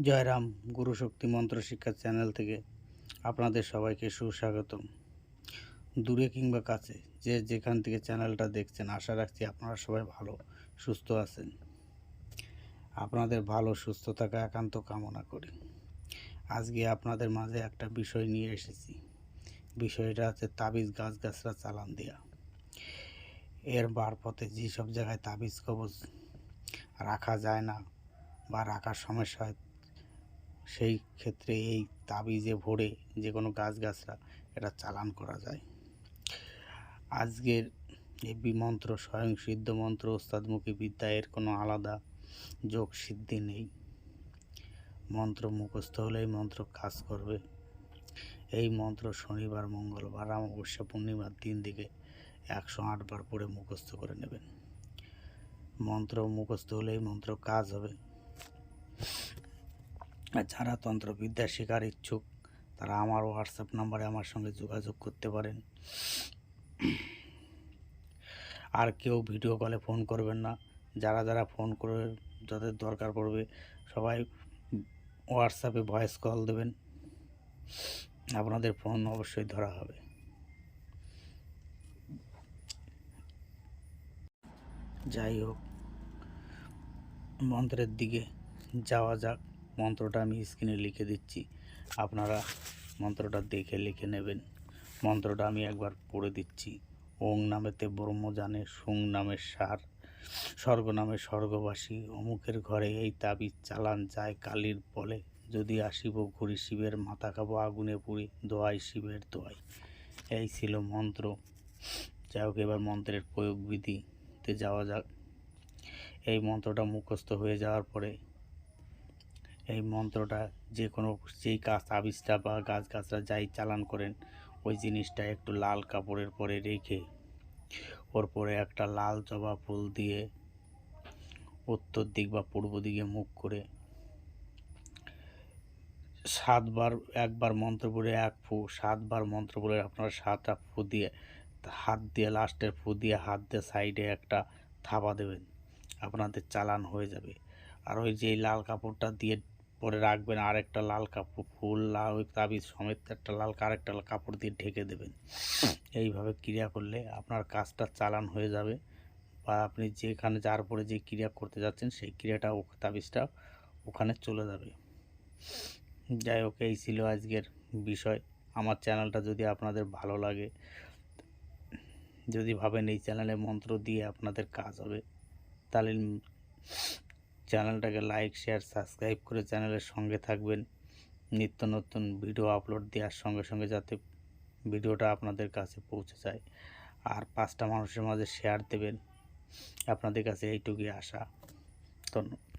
জয়রাম গুরুশক্তি মন্ত্র শিক্ষা চ্যানেল থেকে আপনাদের সবাইকে সুস্বাগতম। দূরে কিংবা কাছে যে যেখান থেকে চ্যানেলটা দেখছেন, আশা রাখছি আপনারা সবাই ভালো, সুস্থ আছেন। আপনাদের ভালো সুস্থ থাকা একান্ত কামনা করি। আজকে আপনাদের মাঝে একটা বিষয় নিয়ে এসেছি। বিষয়টা হচ্ছে তাবিজ গাছগাছরা চালান দেওয়া এর বারপথে যেসব জায়গায় তাবিজ কবজ রাখা যায় না বা রাখার সমস্যা হয় সেই ক্ষেত্রে এই তাবিজে ভরে যে কোনো গাছগাছরা এটা চালান করা যায়। আজকের এই বিমন্ত্র স্বয়ং সিদ্ধ মন্ত্র, ওস্তাদমুখী বিদ্যা, এর কোনো আলাদা যোগ সিদ্ধি নেই। মন্ত্র মুখস্থ হলেই মন্ত্র কাজ করবে। এই মন্ত্র শনিবার, মঙ্গলবার, অমাবস্যা, পূর্ণিমার দিন দিকে একশো আটবার পড়ে মুখস্থ করে নেবেন। মন্ত্র মুখস্থ হলেই মন্ত্র কাজ হবে। যারা তন্ত্রবিদ্যা শেখার ইচ্ছুক, তারা আমার হোয়াটসঅ্যাপ নাম্বারে আমার সঙ্গে যোগাযোগ করতে পারেন। আর কেউ ভিডিও কলে ফোন করবেন না। যারা যারা ফোন করে, যাদের দরকার পড়বে, সবাই হোয়াটসঅ্যাপে ভয়েস কল দেবেন। আপনাদের ফোন অবশ্যই ধরা হবে। যাই হোক, মন্ত্রের দিকে যাওয়া যাক। মন্ত্রটা আমি স্ক্রিনে লিখে দিচ্ছি। আপনারা মন্ত্রটা দেখে লিখে নেবেন। মন্ত্রটা আমি একবার পড়ে দিচ্ছি। ওং নামেতে ব্রহ্ম জানে সুং নামের সার, স্বর্গ নামে স্বর্গবাসী, অমুকের ঘরে এই তাবিজ চালান যায় কালীর বলে। যদি আসিব ঘুরি শিবের মাথা খাব আগুনে পুড়ি, দোয়াই শিবের দোয়াই। এই ছিল মন্ত্র। যাই হোক, এবার মন্ত্রের প্রয়োগ বিধিতে যাওয়া যাক। এই মন্ত্রটা মুখস্থ হয়ে যাওয়ার পরে এই মন্ত্রটা যে কোনো যেই কাজ তাবিজটা বা গাছ গাছরা যাই চালান করেন, ওই জিনিসটা একটু লাল কাপড়ের পরে রেখে ওর পরে একটা লাল জবা ফুল দিয়ে উত্তর দিক বা পূর্ব দিকে মুখ করে সাতবার, একবার মন্ত্র পড়ে এক ফু, সাতবার মন্ত্র পড়ে আপনারা সাতটা ফু দিয়ে, হাত দিয়ে লাস্টের ফু দিয়ে হাত দিয়ে সাইডে একটা থাবা দেবেন, আপনাদের চালান হয়ে যাবে। আর ওই যে লাল কাপড়টা দিয়ে পরে রাখবেন আর একটা লাল কাপড়, ফুল, লাল তাবিজ সমেত একটা লাল আরেকটা কাপড় দিয়ে ঢেকে দেবেন। এইভাবে ক্রিয়া করলে আপনার কাজটা চালান হয়ে যাবে বা আপনি যেখানে, যার পরে যে ক্রিয়া করতে যাচ্ছেন সেই ক্রিয়াটা তাবিজটা ওখানে চলে যাবে। যাই হোক, এই ছিল আজকের বিষয়। আমার চ্যানেলটা যদি আপনাদের ভালো লাগে, যদি ভাবেন এই চ্যানেলে মন্ত্র দিয়ে আপনাদের কাজ হবে, তাহলে চ্যানেলটাকে লাইক, শেয়ার, সাবস্ক্রাইব করে চ্যানেলের সঙ্গে থাকবেন। নিত্য নতুন ভিডিও আপলোড দেওয়ার সঙ্গে সঙ্গে যাতে ভিডিওটা আপনাদের কাছে পৌঁছে যায়। আর পাঁচটা মানুষের মাঝে শেয়ার দেবেন। আপনাদের কাছে এইটুকুই আশা। ধন্যবাদ।